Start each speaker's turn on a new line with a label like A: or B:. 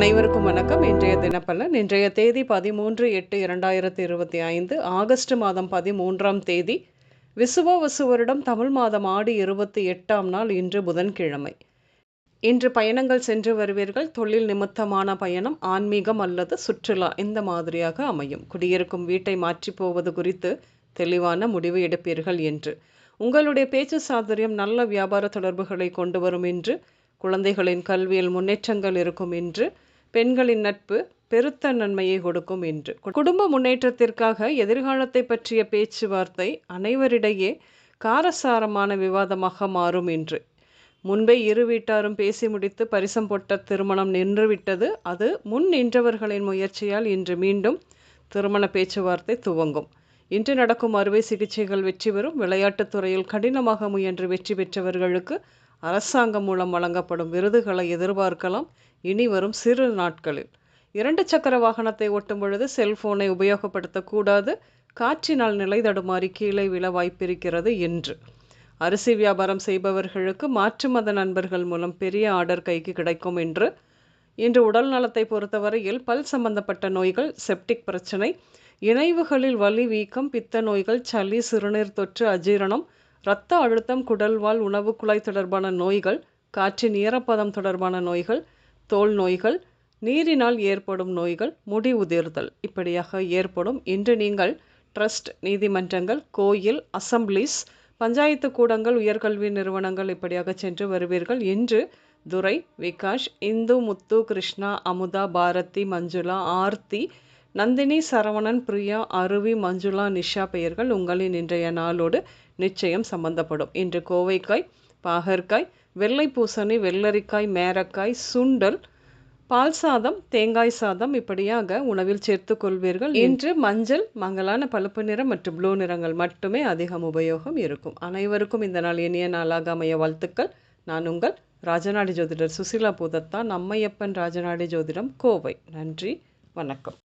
A: அனைவருக்கும் வணக்கம். இன்றைய தினப்பலன் இன்றைய தேதி பதிமூன்று எட்டு இரண்டாயிரத்தி இருபத்தி ஐந்து ஆகஸ்ட் மாதம் பதிமூன்றாம் தேதி விசுவாவசு வருடம் தமிழ் மாதம் ஆடி இருபத்தி எட்டாம் நாள் இன்று புதன்கிழமை. இன்று பயணங்கள் சென்று வருவீர்கள். தொழில் நிமித்தமான பயணம் ஆன்மீகம் அல்லது சுற்றுலா இந்த மாதிரியாக அமையும். குடியிருக்கும் வீட்டை மாற்றி போவது குறித்து தெளிவான முடிவு எடுப்பீர்கள் என்று. உங்களுடைய பேச்சு சாதுரியம் நல்ல வியாபார தொடர்புகளை கொண்டு வரும் என்று குழந்தைகளின் கல்வியில் முன்னேற்றங்கள் இருக்கும் என்று பெண்களின் நட்பு பெருத்த நன்மையை கொடுக்கும் என்று. குடும்ப முன்னேற்றத்திற்காக எதிர்காலத்தை பற்றிய பேச்சுவார்த்தை அனைவரிடையே காரசாரமான விவாதமாக மாறும் என்று. முன்பே இரு வீட்டாரும் பேசி முடித்து பரிசம் போட்ட திருமணம் நின்றுவிட்டது. அது முன் நின்றவர்களின் முயற்சியால் இன்று மீண்டும் திருமண பேச்சுவார்த்தை துவங்கும். இன்று நடக்கும் அறுவை சிகிச்சைகள் வெற்றி பெறும். விளையாட்டுத் துறையில் கடினமாக முயன்று வெற்றி பெற்றவர்களுக்கு அரசாங்கம் மூலம் வழங்கப்படும் விருதுகளை எதிர்பார்க்கலாம். இனி வரும் சிறு நாட்களில். இரண்டு சக்கர வாகனத்தை ஓட்டும் பொழுது செல்போனை உபயோகப்படுத்தக்கூடாது. காற்றினால் நிலை தடுமாறி கீழே விழ வாய்ப்பிருக்கிறது என்று. அரிசி வியாபாரம் செய்பவர்களுக்கு மாற்று மத நண்பர்கள் மூலம் பெரிய ஆர்டர் கைக்கு கிடைக்கும் என்று. இன்று உடல் நலத்தை பொறுத்தவரையில் பல் சம்பந்தப்பட்ட நோய்கள் செப்டிக் பிரச்சனை இணைவுகளில் வலி வீக்கம் பித்த நோய்கள் சளி சிறுநீர் தொற்று அஜீரணம் இரத்த அழுத்தம் குடல்வால் உணவு குழாய் தொடர்பான நோய்கள் காற்றின் ஈரப்பதம் தொடர்பான நோய்கள் தோல் நோய்கள் நீரினால் ஏற்படும் நோய்கள் முடி உதிர்தல் இப்படியாக ஏற்படும். இன்று நீங்கள் ட்ரஸ்ட் நீதிமன்றங்கள் கோயில் அசம்பிளிஸ் பஞ்சாயத்து கூடங்கள் உயர்கல்வி நிறுவனங்கள் இப்படியாக சென்று வருவீர்கள். இன்று துரை விகாஷ் இந்து முத்து கிருஷ்ணா அமுதா பாரதி மஞ்சுளா ஆர்த்தி நந்தினி சரவணன் பிரியா அருவி மஞ்சுளா நிஷா பெயர்கள் உங்களின் இன்றைய நாளோடு நிச்சயம் சம்பந்தப்படும். இன்று கோவைக்காய் பாகற்காய் வெள்ளை பூசணி வெள்ளரிக்காய் மேரக்காய் சுண்டல் பால் சாதம் தேங்காய் சாதம் இப்படியாக உணவில் சேர்த்து கொள்வீர்கள். இன்று மஞ்சள் மங்களான பழுப்பு நிறம் மற்றும் ப்ளூ நிறங்கள் மட்டுமே அதிகம் உபயோகம் இருக்கும். அனைவருக்கும் இந்த நாள் இனிய நாளாக அமைய வாழ்த்துக்கள். நான் உங்கள் ராஜநாடி ஜோதிடர் சுசிலா பூதத்தா நம்மையப்பன் ராஜநாடி ஜோதிடம் கோவை. நன்றி வணக்கம்.